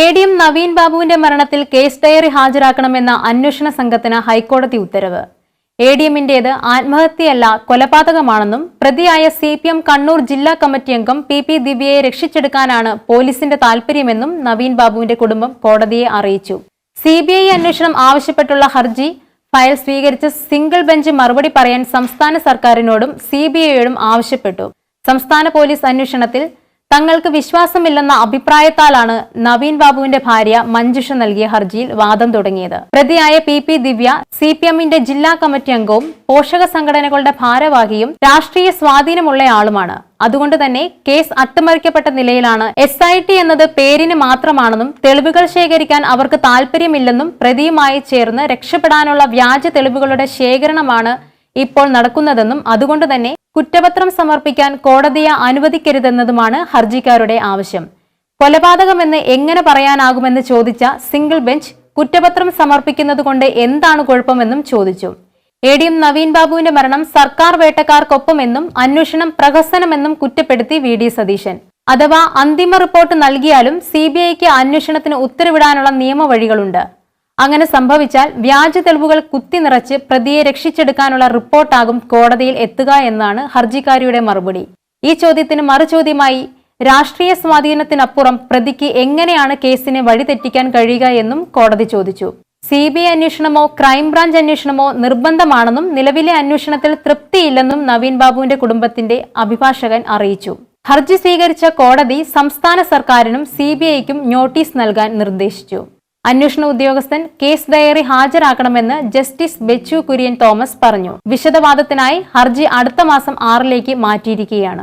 A D M Naveen ബാബുവിന്റെ മരണത്തിൽ case diary ഹാജരാക്കണമെന്ന അന്വേഷണ സംഘത്തിന് ഹൈക്കോടതി ഉത്തരവ്. എ ഡി എമ്മിന്റേത് ആത്മഹത്യയല്ല കൊലപാതകമാണെന്നും പ്രതിയായ സി പി എം കണ്ണൂർ ജില്ലാ കമ്മിറ്റി അംഗം പി പി ദിവ്യയെ രക്ഷിച്ചെടുക്കാനാണ് പോലീസിന്റെ താൽപര്യമെന്നും നവീൻ ബാബുവിന്റെ കുടുംബം കോടതിയെ അറിയിച്ചു. സി ബി ഐ അന്വേഷണം ആവശ്യപ്പെട്ടുള്ള ഹർജി ഫയൽ സ്വീകരിച്ച് സിംഗിൾ ബെഞ്ച് മറുപടി പറയാൻ സംസ്ഥാന സർക്കാരിനോടും സി ബി ഐയോടും ആവശ്യപ്പെട്ടു. സംസ്ഥാന പോലീസ് അന്വേഷണത്തിൽ തങ്ങൾക്ക് വിശ്വാസമില്ലെന്ന അഭിപ്രായത്താലാണ് നവീൻ ബാബുവിന്റെ ഭാര്യ മഞ്ജുഷ നൽകിയ ഹർജിയിൽ വാദം തുടങ്ങിയത്. പ്രതിയായ P P Divya C P എമ്മിന്റെ ജില്ലാ കമ്മിറ്റി അംഗവും പോഷക സംഘടനകളുടെ ഭാരവാഹിയും രാഷ്ട്രീയ സ്വാധീനമുള്ളയാളുമാണ് അതുകൊണ്ട് തന്നെ കേസ് അട്ടിമറിക്കപ്പെട്ട നിലയിലാണ് എസ് ഐ ടി എന്നത് പേരിന് മാത്രമാണെന്നും തെളിവുകൾ ശേഖരിക്കാൻ അവർക്ക് താല്പര്യമില്ലെന്നും പ്രതിയുമായി ചേർന്ന് രക്ഷപ്പെടാനുള്ള വ്യാജ തെളിവുകളുടെ ശേഖരണമാണ് ഇപ്പോൾ നടക്കുന്നതെന്നും അതുകൊണ്ട് തന്നെ കുറ്റപത്രം സമർപ്പിക്കാൻ കോടതിയെ അനുവദിക്കരുതെന്നതുമാണ് ഹർജിക്കാരുടെ ആവശ്യം. കൊലപാതകമെന്ന് എങ്ങനെ പറയാനാകുമെന്ന് ചോദിച്ച സിംഗിൾ ബെഞ്ച് കുറ്റപത്രം സമർപ്പിക്കുന്നതുകൊണ്ട് എന്താണ് കുഴപ്പമെന്നും ചോദിച്ചു. എ ഡി എം നവീൻ ബാബുവിന്റെ മരണം സർക്കാർ വേട്ടക്കാർക്കൊപ്പമെന്നും അന്വേഷണം പ്രഹസനമെന്നും കുറ്റപ്പെടുത്തി വി ഡി സതീശൻ. അഥവാ അന്തിമ റിപ്പോർട്ട് നൽകിയാലും സി ബി ഐക്ക് അന്വേഷണത്തിന് ഉത്തരവിടാനുള്ള നിയമവഴികളുണ്ട്. അങ്ങനെ സംഭവിച്ചാൽ വ്യാജ തെളിവുകൾ കുത്തി നിറച്ച് പ്രതിയെ രക്ഷിച്ചെടുക്കാനുള്ള റിപ്പോർട്ടാകും കോടതിയിൽ എത്തുക എന്നാണ് ഹർജിക്കാരിയുടെ മറുപടി. ഈ ചോദ്യത്തിന് മറുചോദ്യമായി രാഷ്ട്രീയ സ്വാധീനത്തിനപ്പുറം പ്രതിക്ക് എങ്ങനെയാണ് കേസിനെ വഴിതെറ്റിക്കാൻ കഴിയുക എന്നും കോടതി ചോദിച്ചു. സി ബി ഐ അന്വേഷണമോ ക്രൈംബ്രാഞ്ച് അന്വേഷണമോ നിർബന്ധമാണെന്നും നിലവിലെ അന്വേഷണത്തിൽ തൃപ്തിയില്ലെന്നും നവീൻ ബാബുവിന്റെ കുടുംബത്തിന്റെ അഭിഭാഷകൻ അറിയിച്ചു. ഹർജി സ്വീകരിച്ച കോടതി സംസ്ഥാന സർക്കാരിനും സി നോട്ടീസ് നൽകാൻ നിർദ്ദേശിച്ചു. അന്വേഷണ ഉദ്യോഗസ്ഥൻ കേസ് ഡയറി ഹാജരാക്കണമെന്ന് ജസ്റ്റിസ് ബെച്ചു കുര്യൻ തോമസ് പറഞ്ഞു. വിശദവാദത്തിനായി ഹർജി അടുത്ത മാസം ആറിലേക്ക് മാറ്റിയിരിക്കുകയാണ്.